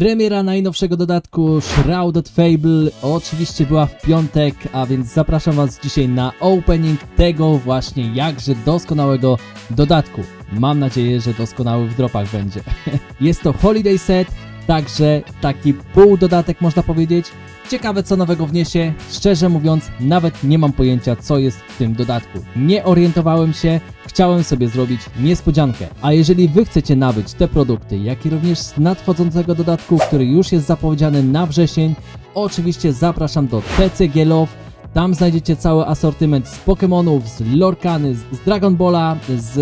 Premiera najnowszego dodatku Shrouded Fable oczywiście była w piątek, a więc zapraszam Was dzisiaj na opening tego właśnie jakże doskonałego dodatku. Mam nadzieję, że doskonały w dropach będzie. Jest to Holiday Set, także taki pół dodatek można powiedzieć. Ciekawe co nowego wniesie, szczerze mówiąc nawet nie mam pojęcia co jest w tym dodatku. Nie orientowałem się, chciałem sobie zrobić niespodziankę. A jeżeli wy chcecie nabyć te produkty, jak i również z nadchodzącego dodatku, który już jest zapowiedziany na wrzesień, oczywiście zapraszam do TCG Love. Tam znajdziecie cały asortyment z Pokémonów, z Lorkany, z Dragon Balla, z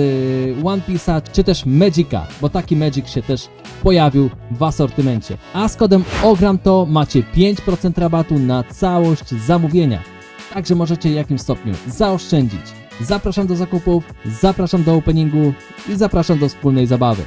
One Piece'a, czy też Magica, bo taki Magic się też pojawił w asortymencie. A z kodem OGRAMTO macie 5% rabatu na całość zamówienia. Także możecie w jakimś stopniu zaoszczędzić. Zapraszam do zakupów, zapraszam do openingu i zapraszam do wspólnej zabawy.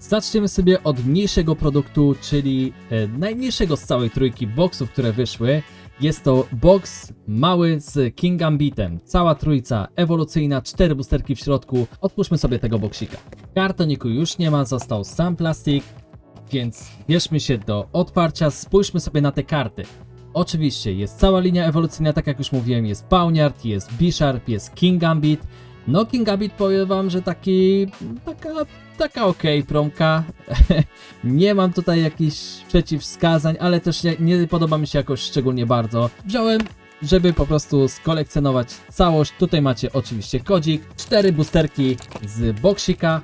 Zaczniemy sobie od mniejszego produktu, czyli e, najmniejszego z całej trójki boxów, które wyszły. Jest to box mały z King Gambitem. Cała trójca ewolucyjna, cztery boosterki w środku. Odpuszczmy sobie tego boksika. Kartoniku już nie ma, został sam plastik, więc bierzmy się do odparcia. Spójrzmy sobie na te karty. Oczywiście jest cała linia ewolucyjna, tak jak już mówiłem, jest Pawniard, jest Bisharp, jest King Gambit. No King Gambit powiem wam, że taki, taka, taka okej promka. nie mam tutaj jakichś przeciwwskazań, ale też nie, nie podoba mi się jakoś szczególnie bardzo. Wziąłem żeby po prostu skolekcjonować całość. Tutaj macie oczywiście kodzik, cztery boosterki z boksika.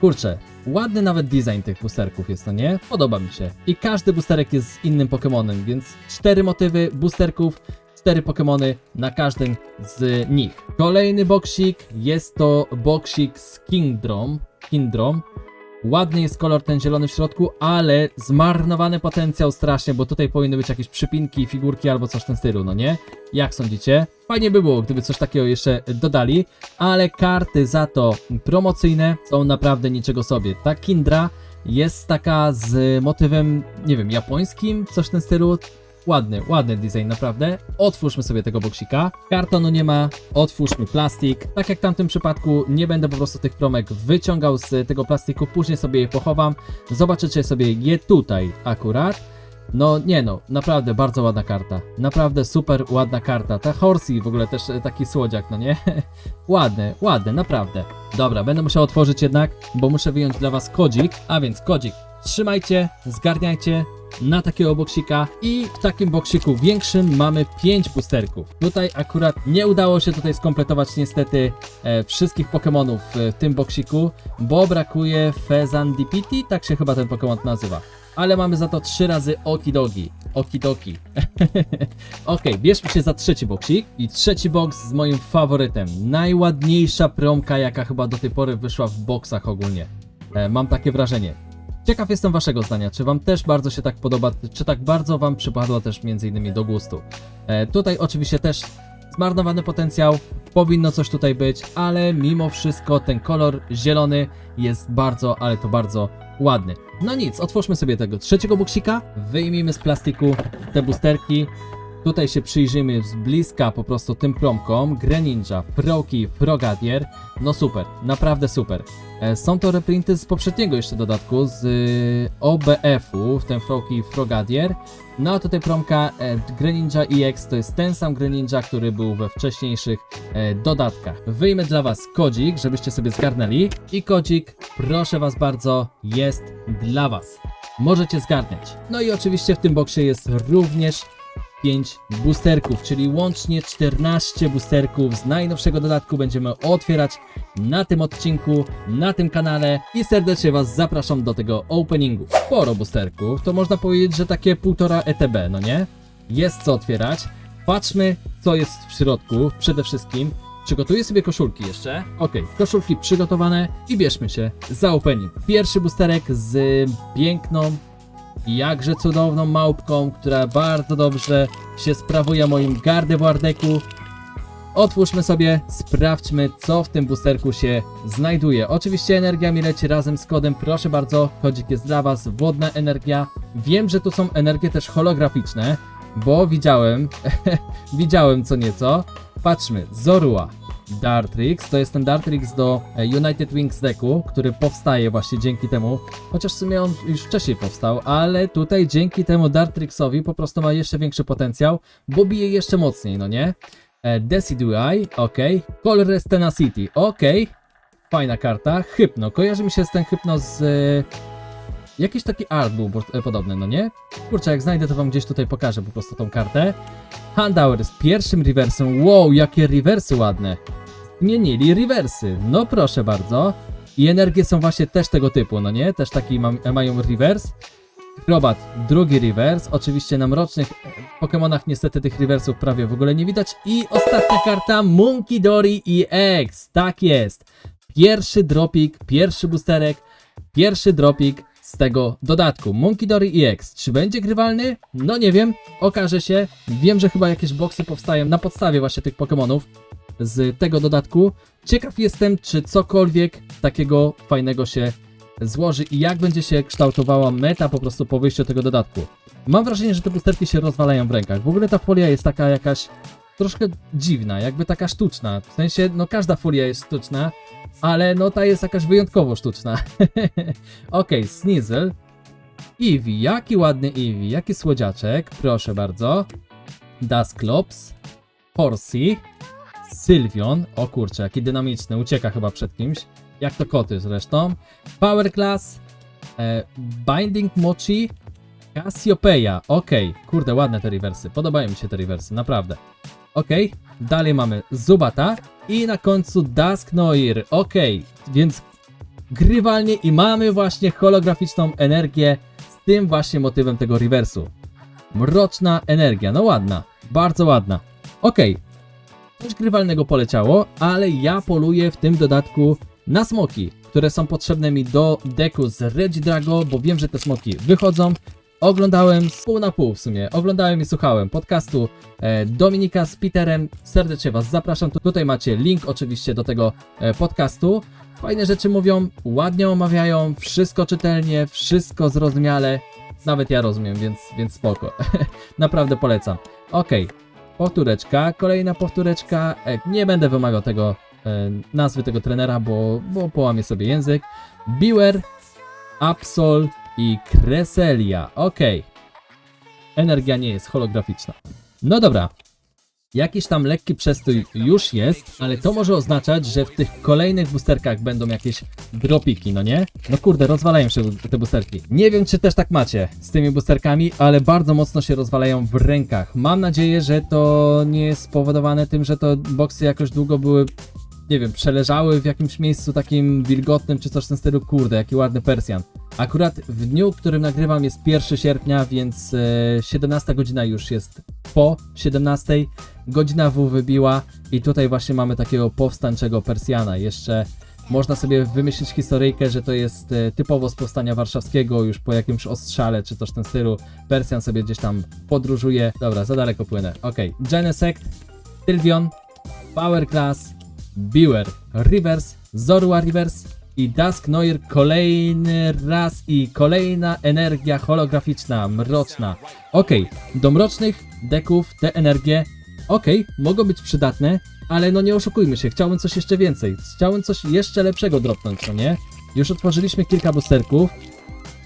Kurczę, ładny nawet design tych boosterków jest, no nie? Podoba mi się. I każdy boosterek jest z innym Pokemonem, więc cztery motywy boosterków, cztery Pokemony na każdym z nich. Kolejny boksik jest to boksik z Kingdrom. Kingdrom. Ładny jest kolor ten zielony w środku, ale zmarnowany potencjał strasznie, bo tutaj powinny być jakieś przypinki, figurki albo coś w tym stylu, no nie? Jak sądzicie? Fajnie by było, gdyby coś takiego jeszcze dodali, ale karty za to promocyjne są naprawdę niczego sobie. Ta Kindra jest taka z motywem, nie wiem, japońskim, coś w tym stylu. Ładny, ładny design, naprawdę. Otwórzmy sobie tego boksika. Kartonu nie ma, otwórzmy plastik. Tak jak w tamtym przypadku, nie będę po prostu tych promek wyciągał z tego plastiku, później sobie je pochowam. Zobaczycie sobie je tutaj akurat. No nie no, naprawdę bardzo ładna karta. Naprawdę super ładna karta. Ta Horsey w ogóle też e, taki słodziak, no nie? ładny, ładny, naprawdę. Dobra, będę musiał otworzyć jednak, bo muszę wyjąć dla was kodzik. A więc kodzik, trzymajcie, zgarniajcie na takiego boksika i w takim boksiku większym mamy 5 boosterków. Tutaj akurat nie udało się tutaj skompletować niestety e, wszystkich Pokémonów w tym boksiku, bo brakuje Fezandipiti, tak się chyba ten Pokémon nazywa. Ale mamy za to 3 razy Okidogi. Okidoki. Okej, bierzmy się za trzeci boksik. I trzeci boks z moim faworytem. Najładniejsza promka, jaka chyba do tej pory wyszła w boksach ogólnie. E, mam takie wrażenie. Ciekaw jestem waszego zdania, czy wam też bardzo się tak podoba, czy tak bardzo wam przypadła też między innymi do gustu. E, tutaj oczywiście też zmarnowany potencjał, powinno coś tutaj być, ale mimo wszystko ten kolor zielony jest bardzo, ale to bardzo ładny. No nic, otwórzmy sobie tego trzeciego buksika, wyjmijmy z plastiku te boosterki, Tutaj się przyjrzymy z bliska po prostu tym promkom. Greninja, Froki, Frogadier. No super, naprawdę super. E, Są to reprinty z poprzedniego jeszcze dodatku, z y, OBF-u, w ten Froki Frogadier. No a tutaj promka e, Greninja EX to jest ten sam Greninja, który był we wcześniejszych e, dodatkach. Wyjmę dla was kodzik, żebyście sobie zgarnęli. I kodzik, proszę was bardzo, jest dla was. Możecie zgarniać. No i oczywiście w tym boksie jest również 5 boosterków, czyli łącznie 14 boosterków z najnowszego dodatku będziemy otwierać na tym odcinku, na tym kanale i serdecznie Was zapraszam do tego openingu. Sporo boosterków, to można powiedzieć, że takie półtora ETB, no nie? Jest co otwierać. Patrzmy, co jest w środku przede wszystkim. Przygotuję sobie koszulki jeszcze. Ok, koszulki przygotowane i bierzmy się za opening. Pierwszy boosterek z piękną, jakże cudowną małpką, która bardzo dobrze się sprawuje moim Gardewardeku. Otwórzmy sobie, sprawdźmy co w tym boosterku się znajduje. Oczywiście energia mi leci razem z kodem, proszę bardzo, kodzik jest dla was, wodna energia. Wiem, że tu są energie też holograficzne, bo widziałem, widziałem co nieco. Patrzmy, Zorua, Dartrix. To jest ten Dartrix do e, United Wings decku, który powstaje właśnie dzięki temu, chociaż w sumie on już wcześniej powstał, ale tutaj dzięki temu Dartrixowi po prostu ma jeszcze większy potencjał, bo bije jeszcze mocniej, no nie? E, Decidueye, ok. Colorless Tenacity, ok. Fajna karta. Hypno, kojarzy mi się z ten Hypno z... E, jakiś taki art był e, podobny, no nie? Kurczę, jak znajdę to wam gdzieś tutaj pokażę po prostu tą kartę. Handauer z pierwszym rewersem. Wow, jakie rewersy ładne. Zmienili rewersy. No proszę bardzo. I energie są właśnie też tego typu, no nie? Też taki mam, mają reverse. Crobat, drugi reverse. Oczywiście na mrocznych e, Pokémonach niestety tych rewersów prawie w ogóle nie widać. I ostatnia karta Monkey Dory i X. Tak jest. Pierwszy dropik, pierwszy boosterek, pierwszy dropik z tego dodatku. Monkey Dory EX. Czy będzie grywalny? No nie wiem, okaże się. Wiem, że chyba jakieś boxy powstają na podstawie właśnie tych Pokémonów z tego dodatku. Ciekaw jestem, czy cokolwiek takiego fajnego się złoży i jak będzie się kształtowała meta po prostu po wyjściu tego dodatku. Mam wrażenie, że te boosterki się rozwalają w rękach. W ogóle ta folia jest taka jakaś troszkę dziwna, jakby taka sztuczna. W sensie, no każda folia jest sztuczna, ale no ta jest jakaś wyjątkowo sztuczna. Okej, Sneasel. Eevee, jaki ładny Eevee, jaki słodziaczek, proszę bardzo. Dusclops, Horsey, Sylvion, o kurczę, jaki dynamiczny, ucieka chyba przed kimś, jak to koty zresztą. Power Class, e, Binding Mochi, Cassiopeia, okej, kurde, ładne te rewersy, podobają mi się te rewersy, naprawdę. Okej, dalej mamy Zubata i na końcu Dusknoir, okej, więc grywalnie i mamy właśnie holograficzną energię z tym właśnie motywem tego rewersu. Mroczna energia, no ładna, bardzo ładna. Okej, coś grywalnego poleciało, ale ja poluję w tym dodatku na smoki, które są potrzebne mi do deku z Regidrago, bo wiem, że te smoki wychodzą. Oglądałem pół na pół w sumie, oglądałem i słuchałem podcastu e, Dominika z Peterem. Serdecznie Was zapraszam. Tu- Tutaj macie link oczywiście do tego e, podcastu. Fajne rzeczy mówią, ładnie omawiają, wszystko czytelnie, wszystko zrozumiale. Nawet ja rozumiem, więc, więc spoko. Naprawdę polecam. Okej, powtóreczka, kolejna powtóreczka. E, nie będę wymagał tego nazwy tego trenera, bo, bo połamię sobie język. Biwer, Absol i Kreselia. Okej. Energia nie jest holograficzna. No dobra. Jakiś tam lekki przestój już jest, ale to może oznaczać, że w tych kolejnych boosterkach będą jakieś dropiki, no nie? No kurde, rozwalają się te boosterki. Nie wiem, czy też tak macie z tymi boosterkami, ale bardzo mocno się rozwalają w rękach. Mam nadzieję, że to nie jest spowodowane tym, że to boksy jakoś długo były nie wiem, przeleżały w jakimś miejscu takim wilgotnym czy coś w tym stylu. Kurde, jaki ładny Persjan. Akurat w dniu, w którym nagrywam jest 1 sierpnia, więc e, 17 godzina już jest po 17. Godzina W wybiła i tutaj właśnie mamy takiego powstańczego Persjana. Jeszcze można sobie wymyślić historyjkę, że to jest e, typowo z powstania warszawskiego, już po jakimś ostrzale czy coś w tym stylu. Persjan sobie gdzieś tam podróżuje. Dobra, za daleko płynę. Okej, Genesect, Sylvion, Power Class, Biwer, Rivers, Zorua Rivers i Dusknoir kolejny raz i kolejna energia holograficzna, mroczna. Okej, do mrocznych deków te energie, okej, mogą być przydatne, ale no nie oszukujmy się, chciałbym coś jeszcze więcej, chciałbym coś jeszcze lepszego dropnąć, no nie? Już otworzyliśmy kilka boosterków,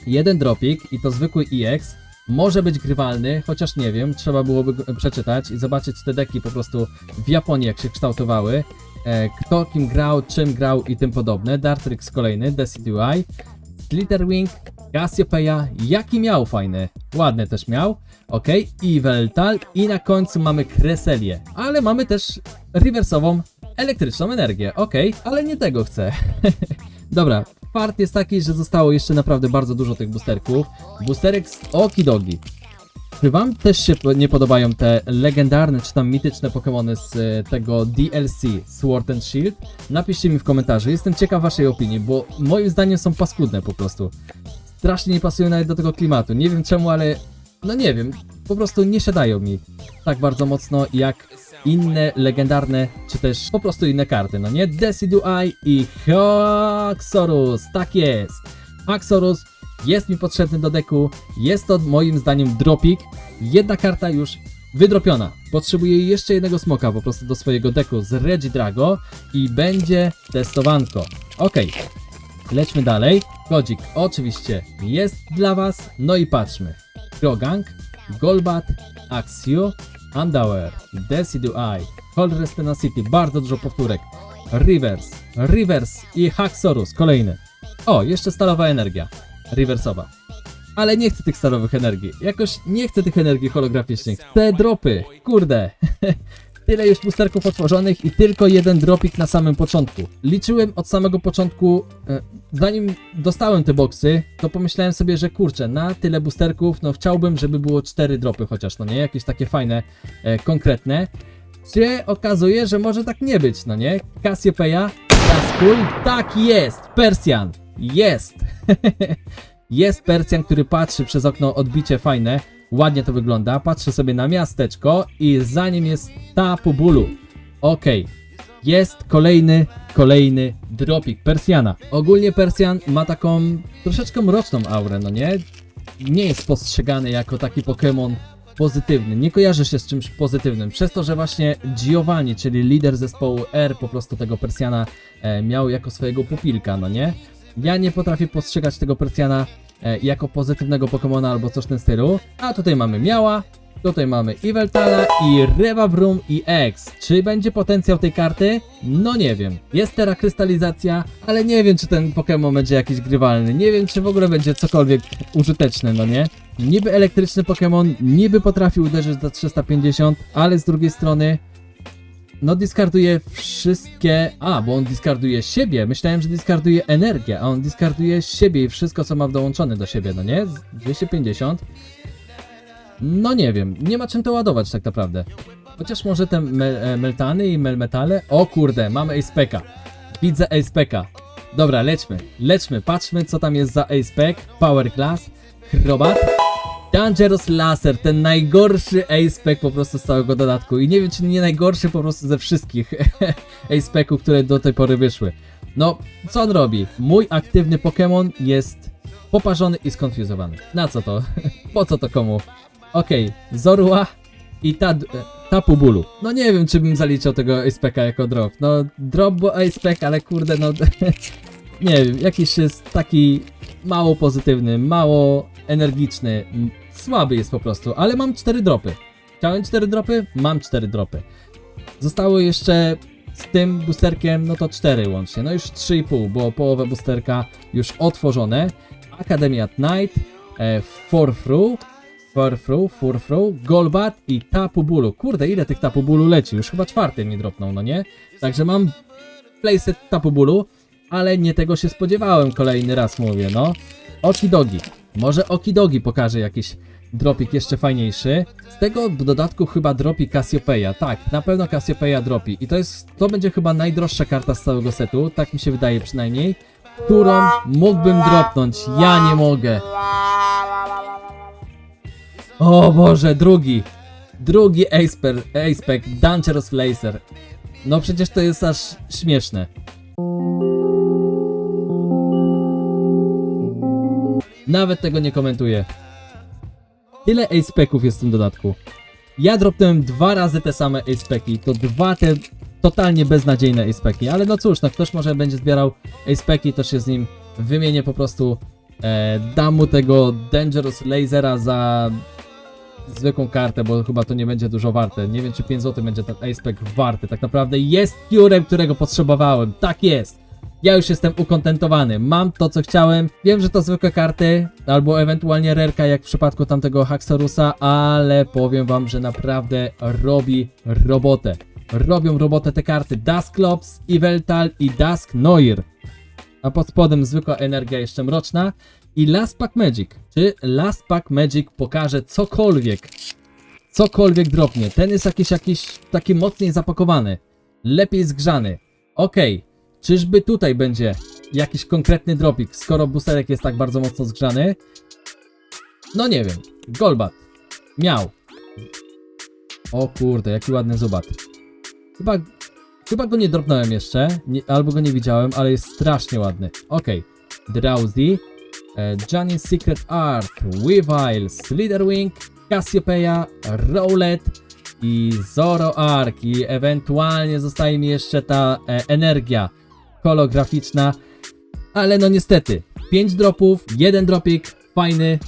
jeden dropik i to zwykły EX, może być grywalny, chociaż nie wiem, trzeba byłoby przeczytać i zobaczyć te deki po prostu w Japonii jak się kształtowały, kto kim grał, czym grał i tym podobne. Dartrix kolejny, Decidueye, Slitherwing, Cassiopeia, jaki miał fajny, ładny też miał, ok, i Veltal i na końcu mamy Kreselię, ale mamy też rewersową elektryczną energię, ok, ale nie tego chcę. Dobra, fart jest taki, że zostało jeszcze naprawdę bardzo dużo tych boosterków. Boosterek z Okidogi. Czy wam też się nie podobają te legendarne czy tam mityczne Pokémony z e, tego DLC Sword and Shield? Napiszcie mi w komentarzu, jestem ciekaw waszej opinii, bo moim zdaniem są paskudne po prostu. Strasznie nie pasują nawet do tego klimatu. Nie wiem czemu, ale no nie wiem, po prostu nie siadają mi tak bardzo mocno jak inne legendarne, czy też po prostu inne karty, no nie? Decidueye i Haxorus, tak jest! Haxorus jest mi potrzebny do deku, jest to moim zdaniem dropik, jedna karta już Wydropiona. Potrzebuję jeszcze jednego smoka po prostu do swojego deku z Regidrago i będzie testowanko. Okej, lećmy dalej. Kodzik oczywiście jest dla Was. No i patrzmy. Krogang, Golbat, Axio, Underwear, Decidu Eye, Cold Respina City, bardzo dużo powtórek. Rivers, Rivers i Haxorus, kolejny. O, jeszcze stalowa energia. Reversowa. Ale nie chcę tych stalowych energii. Jakoś nie chcę tych energii holograficznych. Chcę dropy. Kurde. Tyle już boosterków otworzonych i tylko jeden dropik na samym początku. Liczyłem od samego początku, e, zanim dostałem te boksy, to pomyślałem sobie, że kurczę, na tyle boosterków, no chciałbym, żeby było cztery dropy chociaż, no nie? Jakieś takie fajne, e, konkretne. Się okazuje, że może tak nie być, no nie? Cassiopeia, Cascool, tak jest! Persjan, jest! jest Persjan, który patrzy przez okno, odbicie fajne, ładnie to wygląda, patrzy sobie na miasteczko i za nim jest Tapu Bulu. Okej, jest kolejny, kolejny dropik Persjana. Ogólnie Persjan ma taką troszeczkę mroczną aurę, no nie? Nie jest postrzegany jako taki Pokémon pozytywny, nie kojarzy się z czymś pozytywnym, przez to, że właśnie Giovanni, czyli lider zespołu R, po prostu tego Persjana e, miał jako swojego pupilka, no nie? Ja nie potrafię postrzegać tego Persjana e, jako pozytywnego Pokémona albo coś w tym stylu, a tutaj mamy Miała, Tutaj mamy Iveltala i Revavrum i X. Czy będzie potencjał tej karty? No nie wiem. Jest teraz krystalizacja, ale nie wiem, czy ten Pokémon będzie jakiś grywalny. Nie wiem, czy w ogóle będzie cokolwiek użyteczny, no nie? Niby elektryczny Pokémon, niby potrafi uderzyć za 350, ale z drugiej strony no diskarduje wszystkie... A, bo on diskarduje siebie. Myślałem, że diskarduje energię, a on diskarduje siebie i wszystko, co ma dołączone do siebie, no nie? 250. No nie wiem, nie ma czym to ładować tak naprawdę. Chociaż może te mel, e, meltany i melmetale... O kurde, mamy Acepeka. Widzę Acepeka. Dobra, lećmy, lećmy, patrzmy co tam jest za Acepek. Power Class, Chrobat. Dangerous Laser, ten najgorszy Acepek po prostu z całego dodatku. I nie wiem, czy nie najgorszy po prostu ze wszystkich Acepeków, które do tej pory wyszły. No, co on robi? Mój aktywny Pokémon jest poparzony i skonfuzowany. Na co to? po co to komu? Okej, Zorua i ta, Tapu Bulu. No nie wiem, czy bym zaliczał tego Acepeka jako drop. No, drop bo Acepek, ale kurde, no... nie wiem, jakiś jest taki mało pozytywny, mało energiczny, słaby jest po prostu, ale mam cztery dropy. Chciałem cztery dropy? Mam cztery dropy. Zostało jeszcze z tym boosterkiem, no to 4 łącznie. No już 3,5, bo połowę boosterka już otworzone. Academy at Night, e, Forfru, Forfru, Furfru, Golbat i Tapu Bulu. Kurde, ile tych Tapu Bulu leci? Już chyba czwarty mi dropnął, no nie? Także mam playset Tapu Bulu, ale nie tego się spodziewałem, kolejny raz mówię, no. Okidogi. Może Okidogi pokaże jakiś dropik jeszcze fajniejszy. Z tego w dodatku chyba dropi Cassiopeia. Tak, na pewno Cassiopeia dropi. I to jest, to będzie chyba najdroższa karta z całego setu, tak mi się wydaje przynajmniej, którą mógłbym dropnąć. Ja nie mogę. O Boże, drugi. Drugi Acepack, Dangerous Laser. No przecież to jest aż śmieszne. Nawet tego nie komentuję. Tyle Acepacków jest w tym dodatku. Ja dropnąłem dwa razy te same Acepaki. To dwa te totalnie beznadziejne Acepaki. Ale no cóż, no ktoś może będzie zbierał Acepaki, to się z nim wymienię po prostu. E, dam mu tego Dangerous Lasera za zwykłą kartę, bo chyba to nie będzie dużo warte. Nie wiem, czy 5 zł będzie ten Acepack warty. Tak naprawdę jest piórem, którego potrzebowałem. Tak jest. Ja już jestem ukontentowany. Mam to, co chciałem. Wiem, że to zwykłe karty, albo ewentualnie rerka, jak w przypadku tamtego Haxorusa, ale powiem wam, że naprawdę robi robotę. Robią robotę te karty. Dusklops, Iveltal i Dusk Noir. A pod spodem zwykła energia jeszcze mroczna. I Last Pack Magic. Czy Last Pack Magic pokaże cokolwiek? Cokolwiek dropnie. Ten jest jakiś, jakiś taki mocniej zapakowany. Lepiej zgrzany. Okej. Czyżby tutaj będzie jakiś konkretny dropik, skoro boosterek jest tak bardzo mocno zgrzany? No nie wiem. Golbat. Miał. O kurde, jaki ładny zubat. Chyba, chyba go nie dropnąłem jeszcze, nie, albo go nie widziałem, ale jest strasznie ładny. Okej. Drowsy. E, Johnny's Secret Art, Weavile, Slitherwing Cassiopeia, Rowlet i Zoroark i ewentualnie zostaje mi jeszcze ta e, energia holograficzna, ale no niestety 5 dropów, jeden dropik, fajny,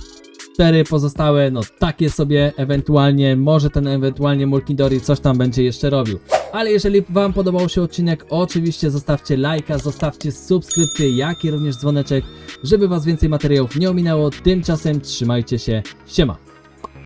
4 pozostałe, no takie sobie ewentualnie, może ten ewentualnie Mulkidori coś tam będzie jeszcze robił. Ale jeżeli Wam podobał się odcinek, oczywiście zostawcie lajka, zostawcie subskrypcję, jak i również dzwoneczek, żeby Was więcej materiałów nie ominęło. Tymczasem trzymajcie się, siema!